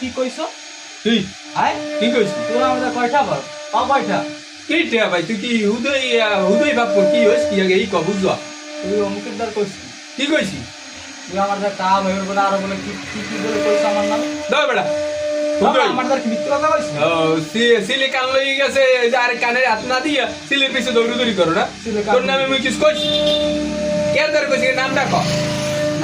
কি কইছো? তুই আয় কি কইছিস তোরা আমাদের কয়টা বল? পাও কয়টা? কি টিয়া ভাই তুই কি হুদই হুদই বাপ কি হইছ কি আগে? এই ক বুঝলো তুই অমুকের দ্বার কইছিস? কি কইছি? তুই আমার দ্বার কা ভেবে বলে আরও বলে কি কি কি বলে কইছ আমার নাম? দাও বেটা। বাবা, হুদই আমার দ্বার কি মিথ্যা কথা কইছিস? ও সি সিলি কান লই গেছে যে আরে কানের হাত না দিয়া সিলের পিছে দৌড়ি দৌড়ি করো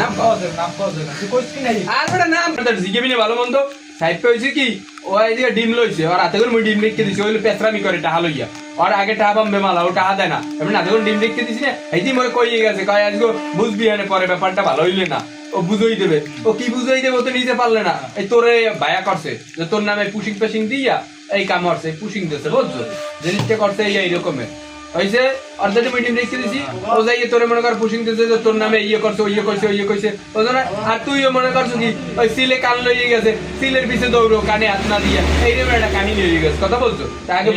নামে মুই কিস কইছি কে দর কইছি নাম ডাক নাম ক কজ নাম কজ তুই কইছিস কি নাই? আর বেটা নাম তার জিগেবি না ভালো মন্দ? সাইড পে কি? ও এই যে ডিম লইছে আর হাতে করে মুই ডিম রেখে দিছি ওইলে পেছরামি করে টাহা লইয়া। আর আগে টাহা পাম্বে মালা ও টাহা দেয় না। এমনি হাতে করে ডিম রেখে দিছি না এই যে মরে কইয়ে গেছে কয় আজকে বুঝবি পরে ব্যাপারটা ভালো হইলে না। ও বুঝই দেবে। ও কি বুঝই দেবে ও তো নিতে পারলে না। এই তোরে ভায়া করছে যে তোর নামে পুশিং পেশিং দিয়া এই কাম করছে পুশিং দিছে বুঝছ? জিনিসটা করছে এই এইরকমের হইছে অর্ধেক মিটিং রেখে দিছি, ও যাইয়ে তোরে মনে কর পুশিং দিছে যে তোর নামে ইয়ে করছ ইয়ে করছ ইয়ে করছে। ও ধর আর তুইও মনে করছ কি, ওই সিলে কান লইয়ে গেছে, সিলের পিছে দৌড়ো, কানে হাত না দিয়ে। এই রে একটা কাহিনী হয়ে গেছে, কথা বলছো? তা আগে